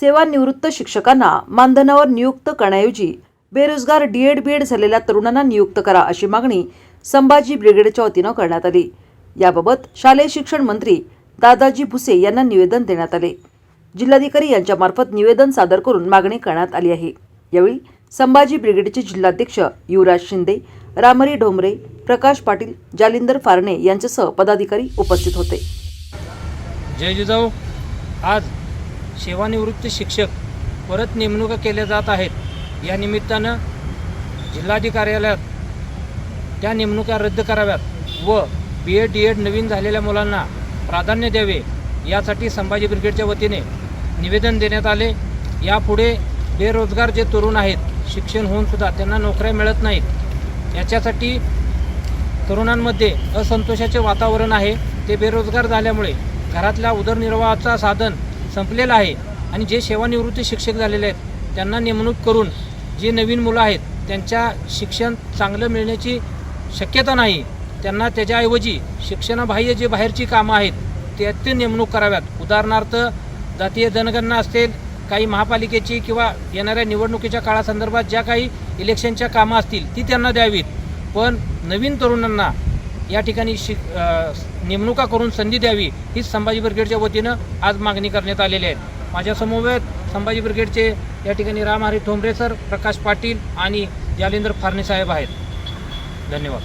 सेवानिवृत्त शिक्षकांना मानधनावर नियुक्त करण्याऐवजी बेरोजगार डीएड बीएड झालेल्या तरुणांना नियुक्त करा अशी मागणी संभाजी ब्रिगेडच्या वतीनं करण्यात आली. याबाबत शालेय शिक्षण मंत्री दादाजी भुसे यांना निवेदन देण्यात आले. जिल्हाधिकारी यांच्यामार्फत निवेदन सादर करून मागणी करण्यात आली आहे. यावेळी संभाजी ब्रिगेडचे जिल्हाध्यक्ष युवराज शिंदे रामरी ढोंबरे प्रकाश पाटील जालिंदर फारणे यांच्यासह पदाधिकारी उपस्थित होते. जय जिजाऊ. आज सेवानिवृत्त शिक्षक परत नेमणुका केल्या जात आहेत. या निमित्तानं जिल्हाधिकार्यालयात त्या नेमणुका रद्द कराव्यात व बी एड डी एड नवीन झालेल्या मुलांना प्राधान्य द्यावे यासाठी संभाजी ब्रिगेडच्या वतीने निवेदन देण्यात आले. यापुढे बेरोजगार जे तरुण आहेत शिक्षण होऊनसुद्धा त्यांना नोकऱ्या मिळत नाहीत. याच्यासाठी तरुणांमध्ये असंतोषाचे वातावरण आहे. ते बेरोजगार झाल्यामुळे घरातल्या उदरनिर्वाहाचा साधन संपलेलं आहे. आणि जे सेवानिवृत्ती शिक्षक झालेले आहेत त्यांना नेमणूक करून जे नवीन मुलं आहेत त्यांच्या शिक्षण चांगलं मिळण्याची शक्यता नाही. त्यांना त्याच्याऐवजी शिक्षणाबाह्य जे बाहेरची कामं आहेत त्याची नेमणूक कराव्यात. उदाहरणार्थ जातीय जनगणना असतील काही महापालिकेची किंवा येणाऱ्या निवडणुकीच्या काळासंदर्भात ज्या काही इलेक्शनच्या कामं असतील ती त्यांना द्यावीत. पण नवीन तरुणांना या ठिकाणी शिक नेमणुका करून संधी द्यावी हीच संभाजी ब्रिगेडच्या वतीनं आज मागणी करण्यात आलेली आहे. माझ्यासमवेत संभाजी ब्रिगेडचे या ठिकाणी रामहरी ठोंबरे सर प्रकाश पाटील आणि जालेंद्र फारणे साहेब आहेत. धन्यवाद.